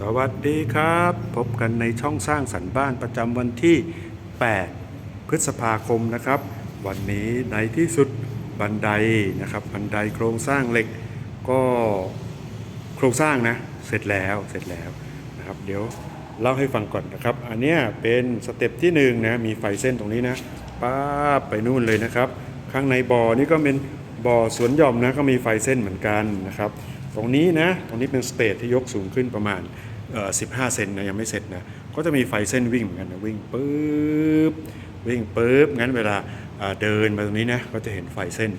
สวัสดีครับ พบกันในช่องสร้างสรรค์บ้านประจำวันที่ 8 พฤษภาคมนะครับ วันนี้ในที่สุดบันไดนะครับ บันไดโครงสร้างเหล็กก็โครงสร้างนะ เสร็จแล้วเสร็จแล้วนะครับ เดี๋ยวเล่าให้ฟังก่อนนะครับ อันนี้เป็นสเต็ปที่หนึ่งนะมีไฟเส้นตรงนี้นะป้าไปนู่นเลยนะครับ ข้างในบ่อนี่ก็เป็นบ่อสวนหย่อมนะก็มีไฟเส้นเหมือนกันนะครับ ตรงนี้นะตรงนี้เป็นสเตจที่ยกสูงขึ้นประมาณ 15 เซนนะยังไม่เสร็จนะก็จะมีไฟเส้นวิ่งเหมือนกันนะวิ่งปุ๊บวิ่งปุ๊บงั้นเวลาเดินมาตรงนี้นะก็จะเห็นไฟเส้น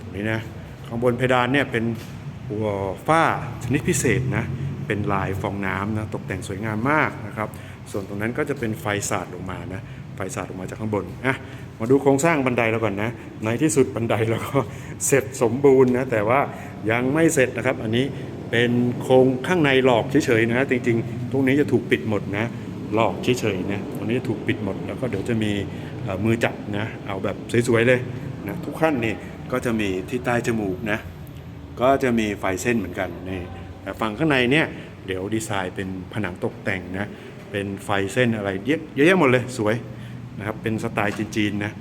ตรงนี้นะข้างบนเพดานเนี่ยเป็นหัวฝ้าชนิดพิเศษนะเป็นลายฟองน้ำนะตกแต่งสวยงามมากนะครับส่วนตรงนั้นก็จะเป็นไฟสาดลงมานะไฟสาดลงมาจากข้างบนอะมาดูโครงสร้างบันไดเราก่อนนะในที่สุดบันไดเราก็เสร็จสมบูรณ์นะแต่ว่า ยังไม่เสร็จนะครับ อันนี้เป็นโครงข้างในหลอกเฉยๆนะจริงๆ ตรงนี้จะถูกปิดหมดนะหลอกเฉยๆนะตรงนี้ถูกปิดหมด แล้วก็เดี๋ยวจะมีมือจับนะเอาแบบสวยๆเลยนะทุกขั้นนี่ก็จะมีที่ใต้จมูกนะก็จะมีไฟเส้นเหมือนกันนี่แต่ฝั่งข้างในเนี่ยเดี๋ยวดีไซน์เป็นผนังตกแต่งนะเป็นไฟเส้นอะไรเยอะแยะหมดเลยสวยนะครับเป็นสไตล์จีนๆนะ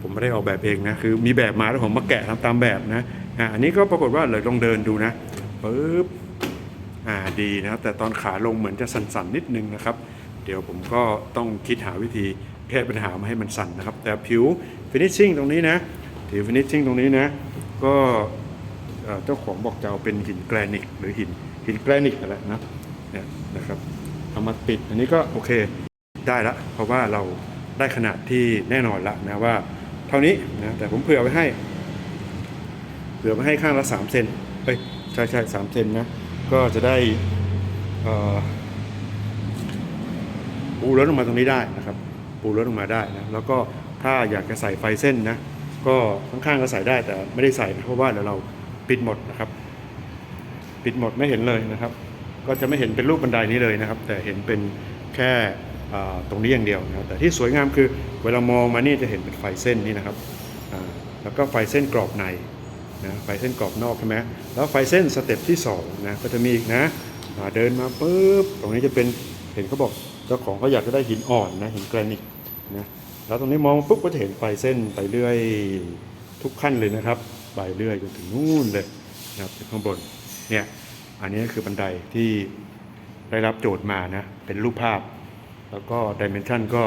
ผมไม่ได้ออกแบบเองนะคือมีแบบมาแล้วผมมาแกะทำตามแบบนะอ่าอันนี้ก็ปรากฏว่าเลยลองเดินดูนะปึ๊บอ่าดีนะแต่ตอนขาลงเหมือนจะสั่นๆนิดนึงนะครับ เดี๋ยวผมก็ต้องคิดหาวิธีแก้ปัญหามาให้มันสั่นนะครับ แต่ผิวฟินิชชิ่งตรงนี้นะผิวฟินิชชิ่งตรงนี้นะ ก็เอ่อเจ้าของบอกจะเอาเป็นหินแกรนิตหรือหินหินแกรนิตอะไรนะเนี่ยนะครับเอามาปิดอันนี้ก็โอเคได้ละเพราะว่าเราได้ขนาดที่แน่นอนละนะว่า เท่านี้นะแต่ผมเผื่อไว้ให้ เผื่อไว้ให้ข้างละสามเซนเอ้ยใช่ใช่สามเซนนะ ก็จะได้เอ่อปูรถลงมาตรงนี้ได้นะครับ ปูรถลงมาได้นะแล้วก็ถ้าอยากจะใส่ไฟเส้นนะ ก็ข้างๆก็ใส่ได้แต่ไม่ได้ใส่นะเพราะว่าเดี๋ยวเราปิดหมดนะครับ ปิดหมดไม่เห็นเลยนะครับ ก็จะไม่เห็นเป็นรูปบันไดนี้เลยนะครับ แต่เห็นเป็นแค่ ตรงนี้อย่างเดียวนะครับแต่ที่สวยงามคือเวลามองมานี่จะเห็นเป็นไฟเส้นนี่นะครับแล้วก็ไฟเส้นกรอบในนะไฟเส้นกรอบนอกใช่ไหมแล้วไฟเส้นสเต็ปที่สองนะก็จะมีอีกนะเดินมาปุ๊บตรงนี้จะเป็นเห็นเขาบอกเจ้าของเขาอยากจะได้หินอ่อนนะหินแกรนิตนะแล้วตรงนี้มองปุ๊บก็จะเห็นไฟเส้นไปเรื่อยทุกขั้นเลยนะครับไปเรื่อยจนถึงนู่นเลยนะครับข้างบนเนี่ยอันนี้คือบันไดที่ได้รับโจทย์มานะเป็นรูปภาพ แล้วก็ดิเมนชันก็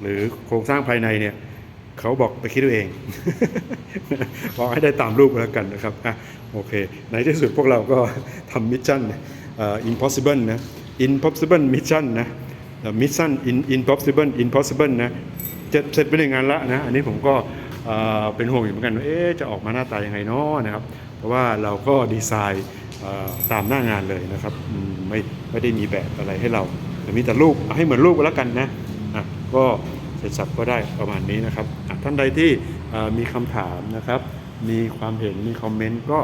หรือโครงสร้างภายในเนี่ยเขาบอกไปคิดเอาเองบอกให้ได้ตามรูปแล้วกันนะครับอะโอเค ในที่สุดพวกเราก็ทำมิชชั่นอ่อ impossible นะ impossible mission นะมิชชั่น in impossible impossible นะจะเสร็จไปหนึ่งงานละนะ อันนี้ผมก็เป็นห่วงอยู่เหมือนกันว่าเอ๊จะออกมาหน้าตายังไงเนาะนะครับ เพราะว่าเราก็ดีไซน์ตามหน้างานเลยนะครับ ไม่ไม่ได้มีแบบอะไรให้เรา มีแต่รูปเอาให้เหมือนรูปก็แล้วกันนะอะก็เสร็จสับก็ได้ประมาณนี้นะครับท่านใดที่มีคำถามนะครับ มีความเห็นมีคอมเมนต์ก็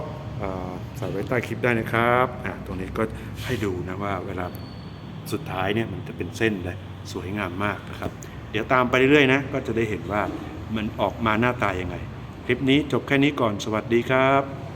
ใส่ไว้ใต้คลิปได้นะครับอะตรงนี้ก็ให้ดูนะว่าเวลาสุดท้ายเนี่ยมันจะเป็นเส้นเลยสวยงามมากนะครับ เดี๋ยวตามไปเรื่อยๆนะก็จะได้เห็นว่ามันออกมาหน้าตายังไง คลิปนี้จบแค่นี้ก่อนสวัสดีครับ